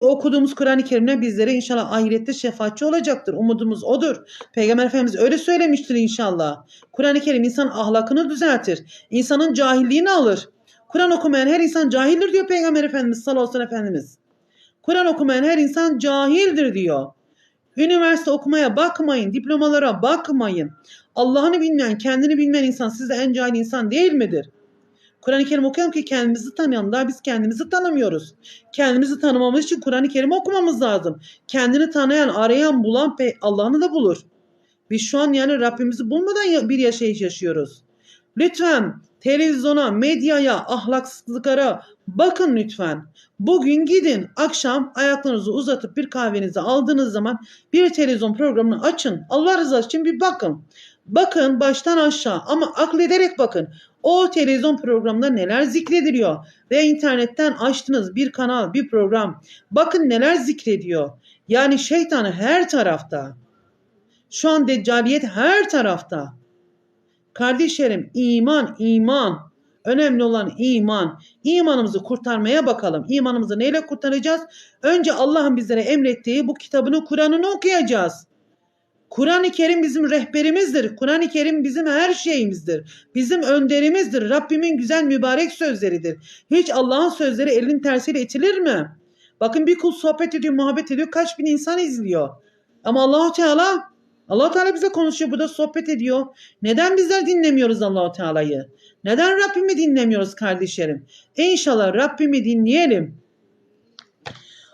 okuduğumuz Kur'an-ı Kerim'le bizlere inşallah ahirette şefaatçi olacaktır. Umudumuz odur. Peygamber Efendimiz öyle söylemiştir inşallah. Kur'an-ı Kerim insan ahlakını düzeltir. İnsanın cahilliğini alır. Kur'an okumayan her insan cahildir diyor Peygamber Efendimiz sallallahu aleyhi ve sellem Efendimiz. Kur'an okumayan her insan cahildir diyor. Üniversite okumaya bakmayın, diplomalara bakmayın. Allah'ını bilmeyen, kendini bilmeyen insan sizde en cahil insan değil midir? Kur'an-ı Kerim okuyalım ki kendimizi tanıyalım. Daha biz kendimizi tanımıyoruz. Kendimizi tanımamız için Kur'an-ı Kerim okumamız lazım. Kendini tanıyan, arayan, bulan Allah'ını da bulur. Biz şu an yani Rabbimizi bulmadan bir yaşayış yaşıyoruz. Lütfen televizyona, medyaya, ahlaksızlıklara bakın lütfen. Bugün gidin akşam ayaklarınızı uzatıp bir kahvenizi aldığınız zaman bir televizyon programını açın. Allah rızası için bir bakın. Bakın baştan aşağı ama aklederek bakın. O televizyon programında neler zikrediliyor ve internetten açtınız bir kanal, bir program. Bakın neler zikrediyor. Yani şeytanı her tarafta. Şu an deccaliyet her tarafta. Kardeşlerim iman, iman. Önemli olan iman. İmanımızı kurtarmaya bakalım. İmanımızı neyle kurtaracağız? Önce Allah'ın bizlere emrettiği bu kitabını, Kur'an'ını okuyacağız. Kur'an-ı Kerim bizim rehberimizdir. Kur'an-ı Kerim bizim her şeyimizdir. Bizim önderimizdir. Rabbimin güzel mübarek sözleridir. Hiç Allah'ın sözleri elin tersiyle itilir mi? Bakın bir kul sohbet ediyor, muhabbet ediyor. Kaç bin insan izliyor. Ama Allahu Teala Allah Teala bize konuşuyor, burada sohbet ediyor. Neden bizler dinlemiyoruz Allahu Teala'yı? Neden Rabbimi dinlemiyoruz kardeşlerim? İnşallah Rabbimi dinleyelim.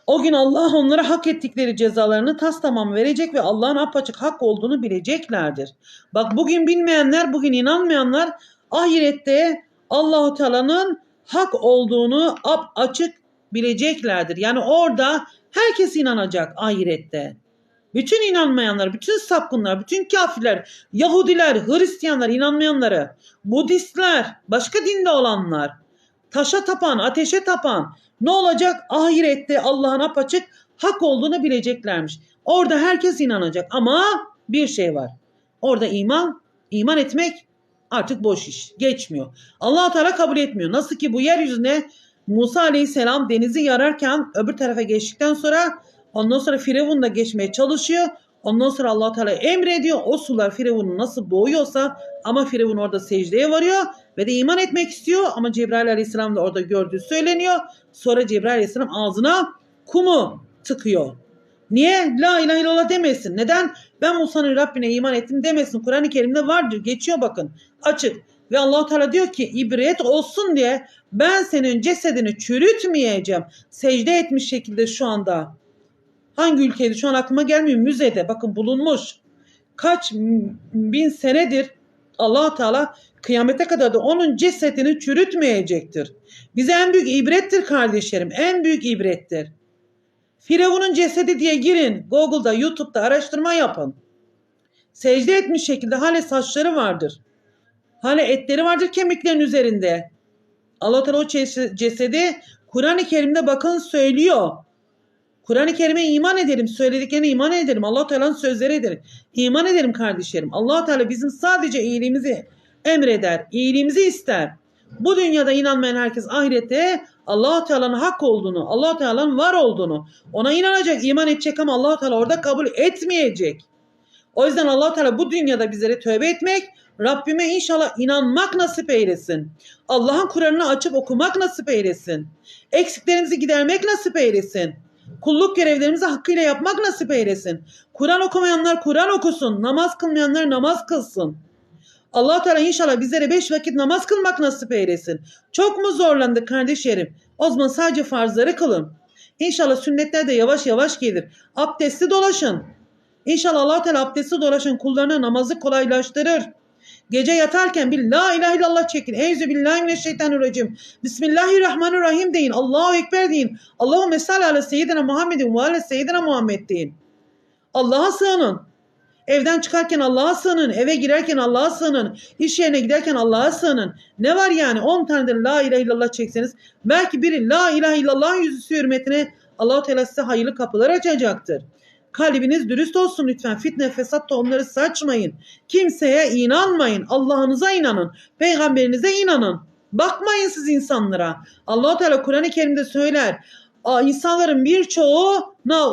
O gün Allah onlara hak ettikleri cezalarını tas tamam verecek ve Allah'ın apaçık hak olduğunu bileceklerdir. Bak bugün bilmeyenler, bugün inanmayanlar ahirette Allahu Teala'nın hak olduğunu ap açık bileceklerdir. Yani orada herkes inanacak ahirette. Bütün inanmayanlar, bütün sapkınlar, bütün kafirler, Yahudiler, Hristiyanlar, inanmayanları, Budistler, başka dinde olanlar, taşa tapan, ateşe tapan ne olacak? Ahirette Allah'ın apaçık hak olduğunu bileceklermiş. Orada herkes inanacak ama bir şey var. Orada iman, iman etmek artık boş iş. Geçmiyor. allah Teala kabul etmiyor. Nasıl ki bu yeryüzüne Musa Aleyhisselam denizi yararken öbür tarafa geçtikten sonra ondan sonra Firavun da geçmeye çalışıyor. Ondan sonra allah Teala emrediyor. O sular Firavun'u nasıl boğuyorsa ama Firavun orada secdeye varıyor ve de iman etmek istiyor ama Cebrail aleyhisselam da orada gördüğü söyleniyor. Sonra Cebrail aleyhisselam ağzına kumu tıkıyor. Niye? La ilahe illallah demesin. Neden? Ben Musa'nın Rabbine iman ettim demesin. Kur'an-ı Kerim'de vardır. Geçiyor bakın. Açık. Ve allah Teala diyor ki ibret olsun diye ben senin cesedini çürütmeyeceğim. Secde etmiş şekilde şu anda. Hangi ülkeydi şu an aklıma gelmiyor. Müzede bakın bulunmuş. Kaç bin senedir allah Teala Kıyamete kadar da onun cesedini çürütmeyecektir. Bize en büyük ibrettir kardeşlerim. En büyük ibrettir. Firavun'un cesedi diye girin. Google'da, YouTube'da araştırma yapın. Secde etmiş şekilde hale saçları vardır. Hale etleri vardır kemiklerin üzerinde. Allah Teala o cesedi Kur'an-ı Kerim'de bakın söylüyor. Kur'an-ı Kerim'e iman edelim, söylediklerine iman edelim. Allah Teala'nın sözleri edelim. İman edelim kardeşlerim. Allah Teala bizim sadece iyiliğimizi emreder, iyiliğimizi ister. Bu dünyada inanmayan herkes ahirette allah Teala'nın hak olduğunu, allah Teala'nın var olduğunu, ona inanacak, iman edecek ama allah Teala orada kabul etmeyecek. O yüzden allah Teala bu dünyada bizlere tövbe etmek, Rabbime inşallah inanmak nasip eylesin. Allah'ın Kur'an'ını açıp okumak nasip eylesin. Eksiklerimizi gidermek nasip eylesin. Kulluk görevlerimizi hakkıyla yapmak nasip eylesin. Kur'an okumayanlar Kur'an okusun. Namaz kılmayanlar namaz kılsın allah Teala inşallah bizlere beş vakit namaz kılmak nasip eylesin. Çok mu zorlandık kardeşlerim? O zaman sadece farzları kılın. İnşallah sünnetler de yavaş yavaş gelir. Abdestli dolaşın. İnşallah allah Teala abdestli dolaşın kullarına namazı kolaylaştırır. Gece yatarken bir la ilahe illallah çekin. Eyzü billahi mineşşeytanirracim. Bismillahirrahmanirrahim deyin. Allahu Ekber deyin. Allahümme salli ala seyyidina Muhammedin ve ala seyyidina Muhammed deyin. Allah'a sığının. Evden çıkarken Allah'a sığının, eve girerken Allah'a sığının, iş yerine giderken Allah'a sığının. Ne var yani 10 tane de la ilahe illallah çekseniz belki biri la ilahe illallah yüzü hürmetine allah Teala size hayırlı kapılar açacaktır. Kalbiniz dürüst olsun lütfen. Fitne, fesat tohumları saçmayın. Kimseye inanmayın. Allah'ınıza inanın. Peygamberinize inanın. Bakmayın siz insanlara. allah Teala Kur'an-ı Kerim'de söyler. İnsanların birçoğuna